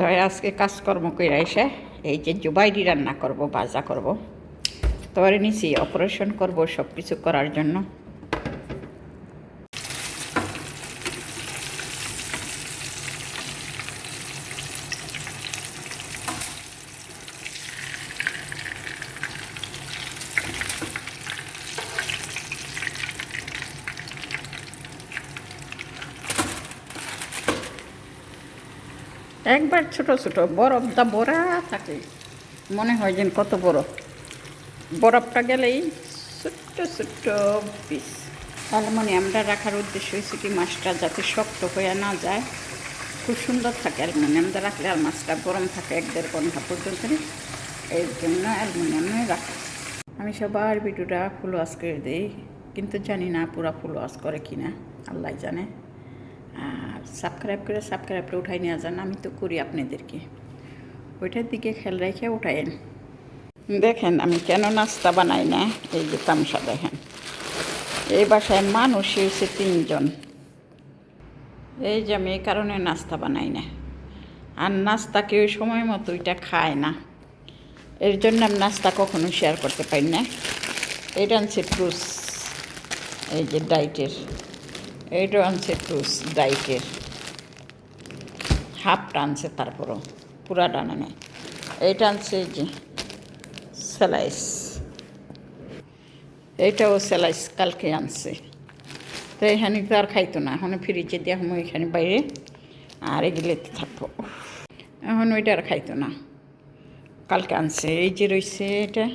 তো আজকে কাজকর্ম করে এসে এই যে জুবাইরি রান্না করব বাজা করব। তো নিছি অপারেশন করব সব কিছু করার জন্য। একবার ছোট ছোট বরফটা বড়া থাকে। মনে হয় যেন কত বড়। বরফটা গেলেই ছোট্ট ছোট্ট পিস অ্যালুমিনিয়ামটা রাখার উদ্দেশ্য হয়েছে কি, মাছটা যাতে শক্ত হয়ে না যায়। খুব সুন্দর থাকে অ্যালুমিনিয়ামটা রাখলে আর মাছটা গরম থাকে এক দেড় ঘণ্টা পর্যন্ত। এই জন্য অ্যালুমিনিয়ামে রাখা। আমি সবার ভিডিওটা ফুল ওয়াশ করে দিই। কিন্তু জানি না পুরা ফুল ওয়াশ করে কি না আল্লাহ জানে। সাবস্ক্রাইব করে সাবস্ক্রাইব করে উঠাই নেওয়া যান, আমি তো করি আপনাদেরকে। ওইটার দিকে খেয়াল রেখে উঠাইন দেখেন আমি কেন নাস্তা বানাই না? এই যে তামসা দেখেন। এই বাসায় মানুষ হয়েছে তিনজন। এই যে আমি এই কারণে নাস্তা বানাই না। আর নাস্তা কেউ সময় মতো এটা খায় না। এর জন্য আমি নাস্তা কখনো শেয়ার করতে পারি না। এটা আনছে টুস এই যে ডাইটের এইটা আনছে টুস ডাইটের হাফটা আনছে তারপরও, পুরা ডানা নেই। এইটা আনছে যে স্যালাইস এইটাও স্যালাইস কালকে আনছে। তো এখানে তো আর খাইতো না, এখন ফ্রিজে দিয়ে আমি এখানে বাইরে আর এগুলোতে থাকব। এখন ওইটা আর খাইতো না, কালকে আনছে। এই যে রয়েছে এটা।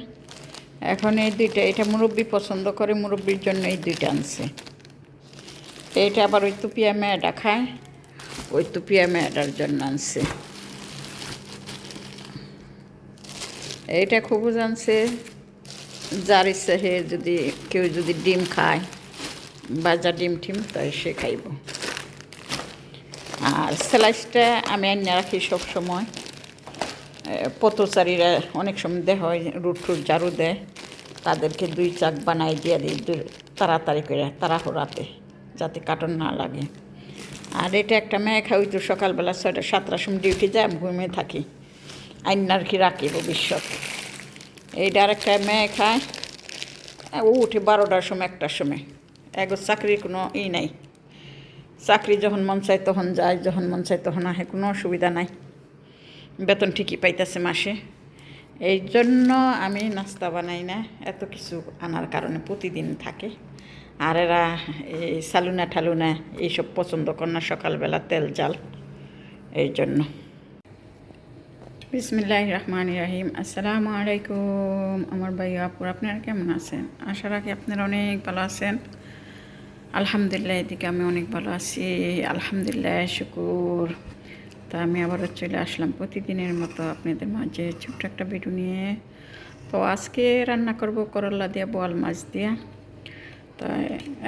এখন এই দুইটা, এটা মুরব্বী পছন্দ করে, মুরব্বীর জন্য এই দুইটা আনছে। এইটা আবার ওই তুপিয়া মেয়েটা খায়। ওই তুপিয়া মেয়েটার জন্য আনছে। এইটা খুব জানছে, যার ইচ্ছা হে যদি, কেউ যদি ডিম খায়, বাজা ডিম টিম, তাই সে খাইব। আর স্যালাইসটা আমি আনিয়ে রাখি সব সময়। পথচারীরা অনেক সময় দেয় হয়, রুট টুট ঝাড়ু দেয়। তাদেরকে দুই চাক বানাই দিয়ে দিই, তাড়াতাড়ি করে, তাড়াহুড়াতে। যাতে কাটন না লাগে। আর এটা একটা মেয়ে খাই তো সকালবেলা ছয়টা, সাতটার সময় ডিউটি যায়, আমি ঘুমিয়ে থাকি। আইন আর কি রাখি ভবিষ্যৎ এইটা আর একটা মেয়ে খায় ও উঠে বারোটার সময়, একটার সময়। এগো, চাকরির কোনো ই নাই। চাকরি যখন মন চায় তখন যায়, যখন মন চায় তখন আহে, কোনো অসুবিধা নাই। বেতন ঠিকই পাইতেছে মাসে। এই জন্য আমি নাস্তা বানাই না, এত কিছু আনার কারণে প্রতিদিন থাকে। আর এরা এই সালুনা ঠালুনা এইসব পছন্দ করে না সকালবেলা তেল জাল, এই জন্য। বিসমিল্লাহ রহমান রাহিম। আসসালামু আলাইকুম আমার ভাই আপুর, আপনারা কেমন আছেন? আশা রাখি আপনারা অনেক ভালো আছেন। আলহামদুলিল্লাহ, এদিকে আমি অনেক ভালো আছি। আলহামদুলিল্লাহ, শুকুর। তা আমি আবারও চলে আসলাম প্রতিদিনের মতো আপনাদের মাঝে ছোট্ট একটা ভিডিও নিয়ে। তো আজকে রান্না করব করলা দিয়ে, বোয়াল মাছ দিয়ে। তা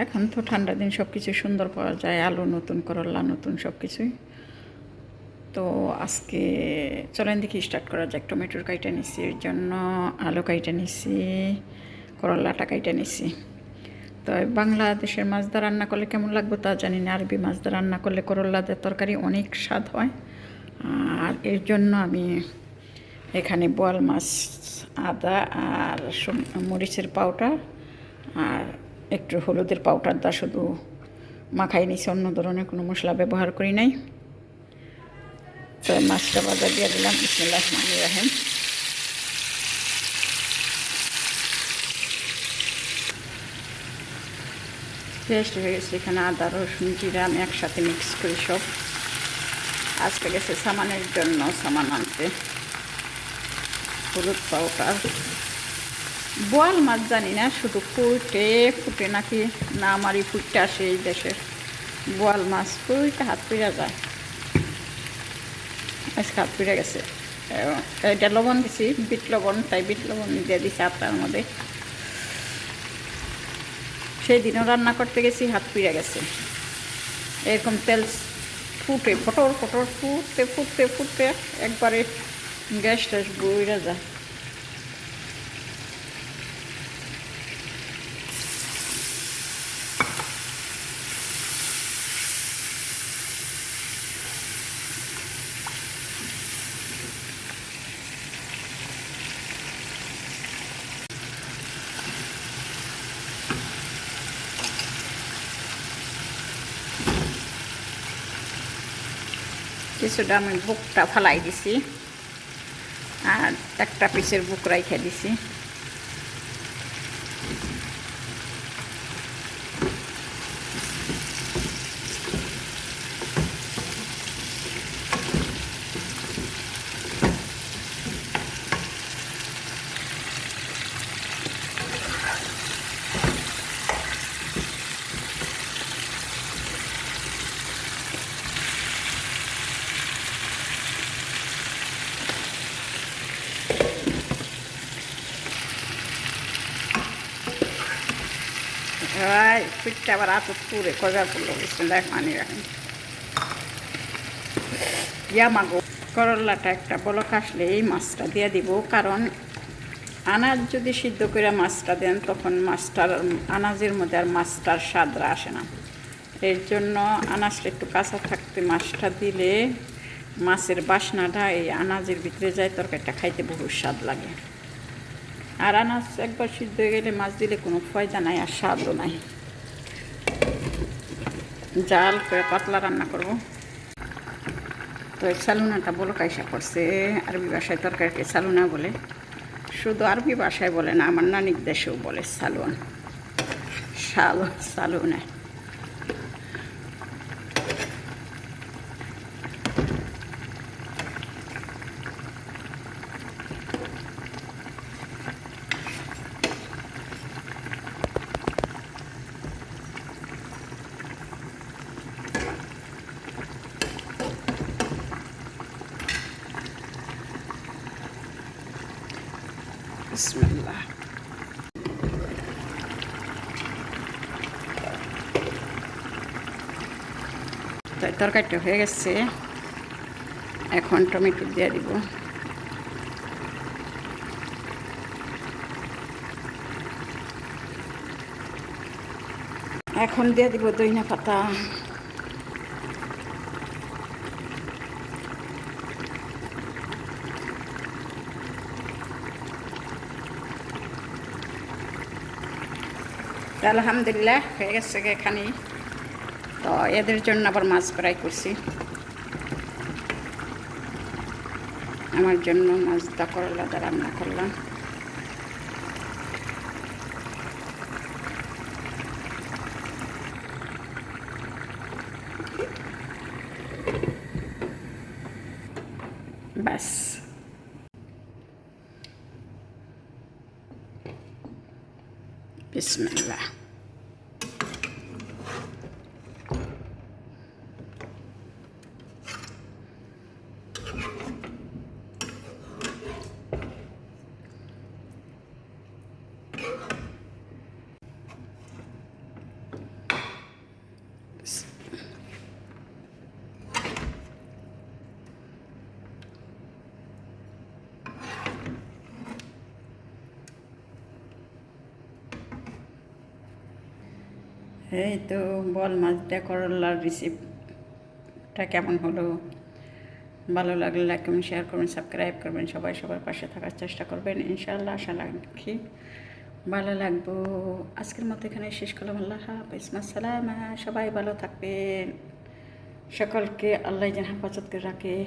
এখন তো ঠান্ডা দিন সব কিছু সুন্দর পাওয়া যায়, আলু নতুন করলা, নতুন সব কিছুই তো আজকে চলেন দেখি স্টার্ট করা যাক, টমেটোর কাইটা নিছি, এর জন্য আলু কাইটা নিছি, করলাটা কাইটা নিছি। তো বাংলাদেশের মাছ দা রান্না করলে কেমন লাগবে তা জানি না, আরবি মাছ দা রান্না করলে করলাদের তরকারি অনেক স্বাদ হয়। আর এর জন্য আমি এখানে বোয়াল মাছ, আদা আর মরিচের পাউডার আর একটু হলুদের পাউডার দা শুধু মাখাই নিছি, অন্য ধরনের কোনো মশলা ব্যবহার করি নাই। তো মাছটা বাজার দিয়ে দিলাম। বিসমিল্লাহ রহমান রাহিম। পেস্ট হয়ে গেছে এখানে আদা, রসুন, জিরা, আমি একসাথে মিক্স করি সব। আজকে গেছে সামানের জন্য সামান আনতে হলুদ পাউডার বোয়াল মাছ জানি না, শুধু ফুটে ফুটে নাকি না আমারই ফুটতে আসে এই দেশের বোয়াল মাছ ফুটে হাত পিড়া যায়। আজকে হাত পিড়ে গেছে। এটা লবণ দিছি, বিট লবণ, তাই বিট লবণ দিয়ে দিছি আপনার মধ্যে। সেই দিনও রান্না করতে গেছি, হাত পিড়ে গেছে। এরকম তেল ফুটে ফটর ফটর ফুটতে ফুটতে ফুটতে একবারে গ্যাস ট্যাস বইরা যায়। কিছুটা আমি বুকটা ফালাই দিছি। আর একটা পিসের বুক রাইখে দিছি। পিঠটা আবার আতত পুরে কজা বিসমিল্লাহ মানি রাখেন ইয়া মাগো, করল্লাটা একটা বলক আসলে এই মাছটা দিয়ে দিব, কারণ আনাজ যদি সিদ্ধ করে মাছটা দেন, তখন মাছটার আনাজের মধ্যে আর মাছটার স্বাদরা আসে না। এর জন্য আনাজটা একটু কাঁচা থাকতে মাছটা দিলে মাছের বাসনাটা এই আনাজের ভিতরে যায়, তরকারিটা খাইতে বহু স্বাদ লাগে। আর আনাজ একবার সিদ্ধ হয়ে গেলে মাছ দিলে কোনো ফয়দা নাই আর স্বাদও নাই। জাল করে পাতলা রান্না করব। তো এই সালুনাটা বলো কাইসা করছে? আরবি ভাষায় তরকারিকে সালুনা বলে। শুধু আরবি ভাষায় বলে না, আমার নানিক দেশেও বলে সালুন। সালুন, সালুনা বিসমিল্লাহ তো তরকারিটা হয়ে গেছে। এখন টমেটো দিয়ে দিব। এখন দিয়ে দিব দইনা পাতা। আলহামদুলিল্লাহ, হয়ে গেছে এখানে তো এদের জন্য আবার মাছ ফ্রাই করছি। আমার জন্য মাছ দা করলা দা রান্না করলাম। ব্যাস। বিসমিল্লাহ। এই তো বল মাছ দিয়ে করলার রিসিপ্টটা কেমন হলো? ভালো লাগলে লাইক করবেন শেয়ার করবেন সাবস্ক্রাইব করবেন, সবাই সবার পাশে থাকার চেষ্টা করবেন, ইনশাআল্লাহ আশা রাখি ভালো লাগবো। আজকের মতো এখানে শেষ করলাম, আল্লাহ হাফিজ সালামা সবাই ভালো থাকবেন। সকলকে আল্লাহ যেন হেফাজত করে রাখে।